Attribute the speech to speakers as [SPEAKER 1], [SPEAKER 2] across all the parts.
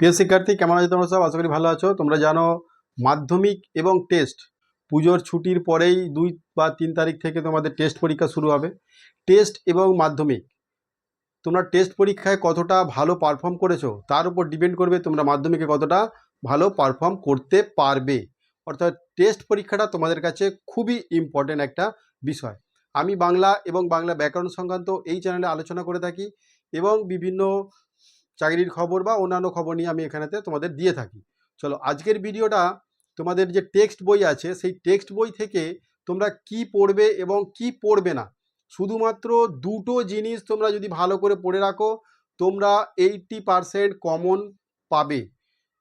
[SPEAKER 1] প্রিয় শিক্ষার্থী কেমন আছো তোমরা সব? আশা করি ভালো আছো। তোমরা জানো, মাধ্যমিক এবং টেস্ট পুজোর ছুটির পরেই দুই বা তিন তারিখ থেকে তোমাদের টেস্ট পরীক্ষা শুরু হবে। টেস্ট এবং মাধ্যমিক, তোমরা টেস্ট পরীক্ষায় কতটা ভালো পারফর্ম করেছ, তার উপর ডিপেন্ড করবে তোমরা মাধ্যমিকে কতটা ভালো পারফর্ম করতে পারবে। অর্থাৎ টেস্ট পরীক্ষাটা তোমাদের কাছে খুবই ইম্পর্টেন্ট একটা বিষয়। আমি বাংলা এবং বাংলা ব্যাকরণ সংক্রান্ত এই চ্যানেলে আলোচনা করে থাকি এবং বিভিন্ন চাকরির খবর বা অন্যান্য খবর নিয়ে আমি এখানেতে তোমাদের দিয়ে থাকি। চলো, আজকের ভিডিওটা তোমাদের যে টেক্সট বই আছে, সেই টেক্সট বই থেকে তোমরা কি পড়বে এবং কি পড়বে না? শুধুমাত্র দুটো জিনিস তোমরা যদি ভালো করে পড়ে রাখো, তোমরা এইটটি পারসেন্ট কমন পাবে।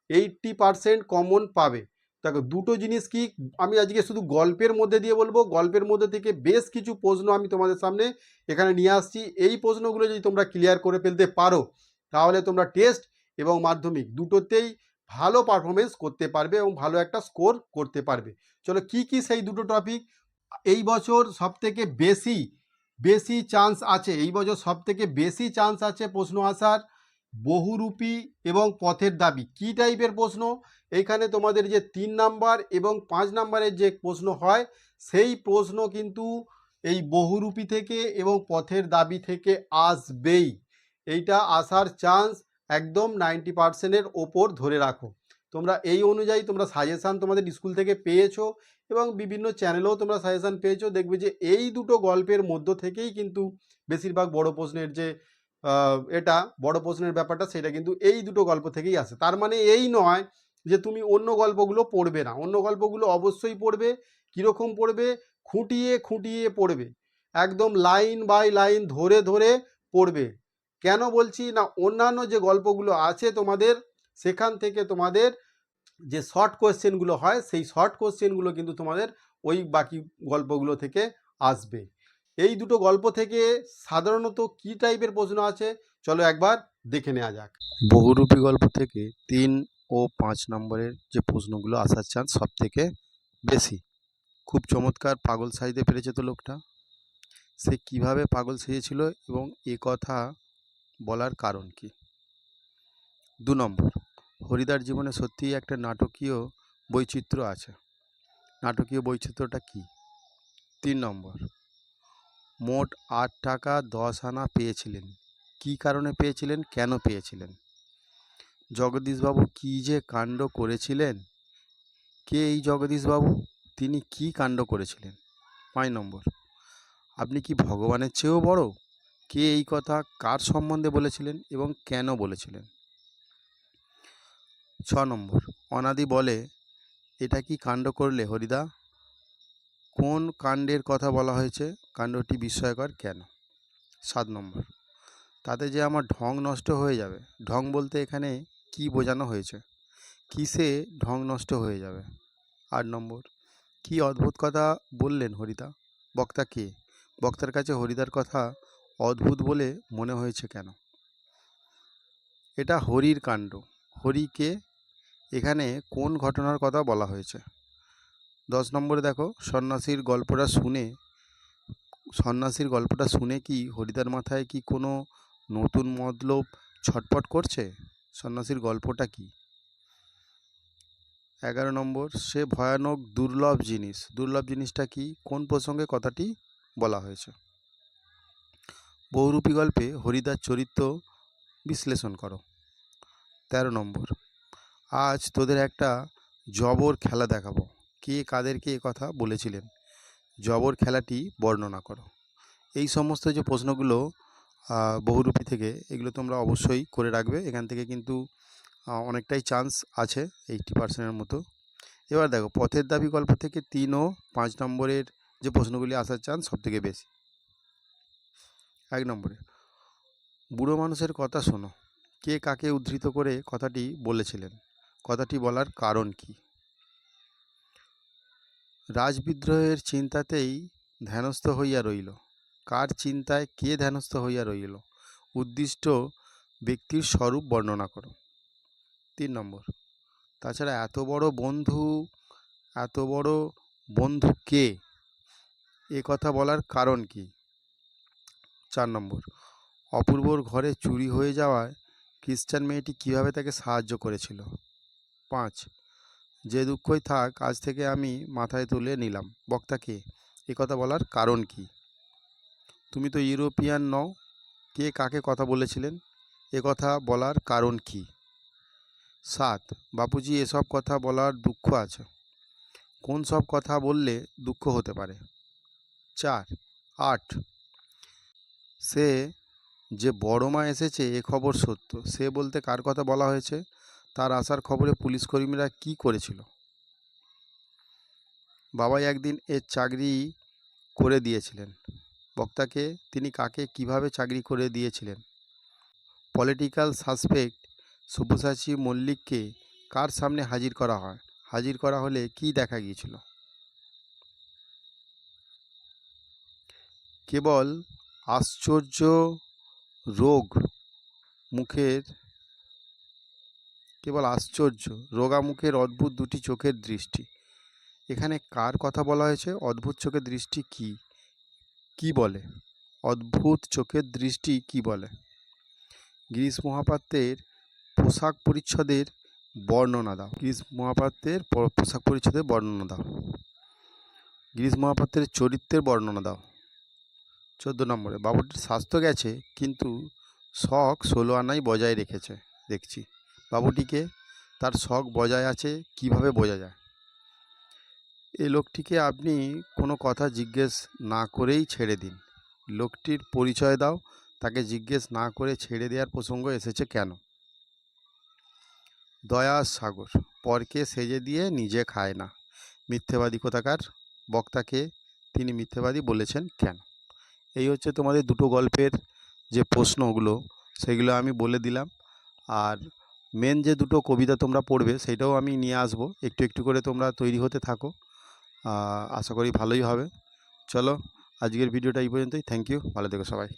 [SPEAKER 1] এইটটি পারসেন্ট কমন পাবে। দেখো, দুটো জিনিস কি, আমি আজকে শুধু গল্পের মধ্যে দিয়ে বলব। গল্পের মধ্যে থেকে বেশ কিছু প্রশ্ন আমি তোমাদের সামনে এখানে নিয়ে আসছি। এই প্রশ্নগুলো যদি তোমরা ক্লিয়ার করে ফেলতে পারো তাহলে তোমরা টেস্ট এবং মাধ্যমিক দুটোতেই ভালো পারফরমেন্স করতে পারবে এবং ভালো একটা স্কোর করতে পারবে। চলো কি কি সেই দুটো টপিক এই বছর সবথেকে বেশি বেশি চান্স আছে, এই বছর সবথেকে বেশি চান্স আছে প্রশ্ন আসার বহুরূপী এবং পথের দাবি। কি টাইপের প্রশ্ন? এইখানে তোমাদের যে তিন নাম্বার এবং পাঁচ নাম্বারের যে প্রশ্ন হয়, সেই প্রশ্ন কিন্তু এই বহুরূপী থেকে এবং পথের দাবি থেকে আসবেই। এইটা আসার চান্স একদম নাইনটি পার্সেন্টের ওপর ধরে রাখো। তোমরা এই অনুযায়ী তোমরা সাজেশান তোমাদের স্কুল থেকে পেয়েছ এবং বিভিন্ন চ্যানেলেও তোমরা সাজেশান পেয়েছ, দেখবে যে এই দুটো গল্পের মধ্য থেকেই কিন্তু বেশিরভাগ বড় প্রশ্নের যে এটা, বড় প্রশ্নের ব্যাপারটা সেটা কিন্তু এই দুটো গল্প থেকেই আসে। তার মানে এই নয় যে তুমি অন্য গল্পগুলো পড়বে না। অন্য গল্পগুলো অবশ্যই পড়বে, কীরকম পড়বে? খুঁটিয়ে খুঁটিয়ে পড়বে। একদম লাইন বাই লাইন ধরে ধরে পড়বে। কেন বলছি না, অন্যান্য যে গল্পগুলো আছে তোমাদের, সেখান থেকে তোমাদের যে শর্ট কোয়েশ্চেনগুলো হয়, সেই শর্ট কোয়েশ্চেনগুলো কিন্তু তোমাদের ওই বাকি গল্পগুলো থেকে আসবে। এই দুটো গল্প থেকে সাধারণত কি টাইপের প্রশ্ন আছে, চলো একবার দেখে নেওয়া যাক।
[SPEAKER 2] বহুরূপী গল্প থেকে তিন ও পাঁচ নম্বরের যে প্রশ্নগুলো আসার চান্স সব থেকে বেশি। খুব চমৎকার পাগল সাজতে পেরেছে তো লোকটা। সে কীভাবে পাগল সেজেছিল এবং এ কথা বলার কারণ কি? দু নম্বর, হরিদার জীবনে সত্যিই একটা নাটকীয় বৈচিত্র্য আছে। নাটকীয় বৈচিত্র্যটা কি? তিন নম্বর, মোট আট টাকা দশ আনা পেয়েছিলেন। কী কারণে পেয়েছিলেন? কেন পেয়েছিলেন? জগদীশবাবু কী যে কাণ্ড করেছিলেন? কে এই জগদীশবাবু? তিনি কী কাণ্ড করেছিলেন? পাঁচ নম্বর, আপনি কি ভগবানের চেয়েও বড়? কে এই কথা কার সম্বন্ধে বলেছিলেন এবং কেন বলেছিলেন? ছ নম্বর, অনাদি বলে, এটা কি কাণ্ড করলে হরিদা? কোন কাণ্ডের কথা বলা হয়েছে? কাণ্ডটি বিস্ময়কর কেন? সাত নম্বর, তাতে যে আমার ঢং নষ্ট হয়ে যাবে। ঢং বলতে এখানে কি বোঝানো হয়েছে? কিসে ঢং নষ্ট হয়ে যাবে? আট নম্বর, কি অদ্ভুত কথা বললেন হরিদা? বক্তা কে? বক্তার কাছে হরিদার কথা অদ্ভুত বলে মনে হয়েছে কেন? এটা হরির কাণ্ড। হরিকে এখানে কোন ঘটনার কথা বলা হয়েছে? দশ নম্বরে দেখো, সন্ন্যাসীর গল্পটা শুনে, সন্ন্যাসীর গল্পটা শুনে কি হরিদার মাথায় কি কোনো নতুন মতলব ছটপট করছে? সন্ন্যাসীর গল্পটা কি? এগারো নম্বর, সে ভয়ানক দুর্লভ জিনিস। দুর্লভ জিনিসটা কি? কোন প্রসঙ্গে কথাটি বলা হয়েছে? বহুরূপী গল্পে হরিদার চরিত্র বিশ্লেষণ করো। তেরো নম্বর। আজ তোদের একটা জবর খেলা দেখাবো। কে কাদেরকে এ কথা বলেছিলেন। জবর খেলাটি বর্ণনা করো। এই সমস্ত যে প্রশ্নগুলো বহুরূপী থেকে, এগুলো তোমরা অবশ্যই করে রাখবে। এখান থেকে কিন্তু অনেকটাই চান্স আছে এইটটি পার্সেন্টের মতো। এবার দেখো, পথের দাবি গল্প থেকে তিন ও পাঁচ নম্বরের যে প্রশ্নগুলি আসার চান্স সব থেকে বেশি। এক নম্বরে। বুড়ো মানুষের কথা শোনো। কে কাকে উদ্ধৃত করে কথাটি বলেছিলেন? কথাটি বলার কারণ কি? রাজবিদ্রোহের চিন্তাতেই ধ্যানস্থ হইয়া রইল। কার চিন্তায় কে ধ্যানস্থ হইয়া রইল? উদ্দিষ্ট ব্যক্তির স্বরূপ বর্ণনা করো। তিন নম্বর। তাছাড়া এত বড় বন্ধু, এত বড় বন্ধু কে? এ কথা বলার কারণ কি? চার নম্বর। অপূর্বর ঘরে চুরি হয়ে যাওয়ায় খ্রিস্টান মেয়েটি কীভাবে তাকে সাহায্য করেছিল? পাঁচ। যে দুঃখই থাক, আজ থেকে আমি মাথায় তুলে নিলাম। বক্তাকে কথা বলার কারণ কি? তুমি তো ইউরোপিয়ান নও। কে কাকে কথা বলেছিলেন? এ কথা বলার কারণ কি? সাত। বাপুজি এসব কথা বলার দুঃখ আছে। কোন সব কথা বললে দুঃখ হতে পারে? চার। আট। সে যে বড় মা এসেছে এ খবর সত্য। সে বলতে কার কথা বলা হয়েছে? তার আসার খবরে পুলিশ কর্মীরা কী করেছিল? বাবাই একদিন এর চাকরি করে দিয়েছিলেন। বক্তাকে তিনি কাকে কীভাবে চাকরি করে দিয়েছিলেন? পলিটিক্যাল সাসপেক্ট সব্যসাচী মল্লিককে কার সামনে হাজির করা হয়? হাজির করা হলে কি দেখা গিয়েছিল? কেবল আশ্চর্য রোগ মুখের, কেবল আশ্চর্য রোগা মুখের অদ্ভুত দুটি চোখের দৃষ্টি। এখানে কার কথা বলা হয়েছে? অদ্ভুত চোখের দৃষ্টি কি? কি বলে? অদ্ভুত চোখের দৃষ্টি কি বলে? গিরিশ মহাপাত্রের পোশাক পরিচ্ছদের বর্ণনা দাও। গিরিশ মহাপাত্রের পোশাক পরিচ্ছদের বর্ণনা দাও। গিরিশ মহাপাত্রের চরিত্রের বর্ণনা দাও। চোদ্দ নম্বরে বাবুটির স্বাস্থ্য গেছে, কিন্তু শখ ষোলো আনাই বজায় রেখেছে, দেখছি। বাবুটিকে তার শখ বজায় আছে, কীভাবে বোঝা যায়? এই লোকটিকে আপনি কোনো কথা জিজ্ঞেস না করেই ছেড়ে দিন। লোকটির পরিচয় দাও, তাকে জিজ্ঞেস না করে ছেড়ে দেওয়ার প্রসঙ্গ এসেছে কেন? দয়া সাগর, পরকে সেজে দিয়ে নিজে খায় না। মিথ্যেবাদী কোথাকার বক্তাকে তিনি মিথ্যেবাদী বলেছেন কেন? এই হচ্ছে তোমাদের দুটো গল্পের যে প্রশ্নগুলো সেগুলো আমি বলে দিলাম। আর মেন যে দুটো কবিতা তোমরা পড়বে, সেটাও আমি নিয়ে আসব। একটু একটু করে তোমরা তৈরি হতে থাকো। আশা করি ভালোই হবে। চলো, আজকের ভিডিওটা এই পর্যন্তই। থ্যাংক ইউ ভালো থেকো সবাই।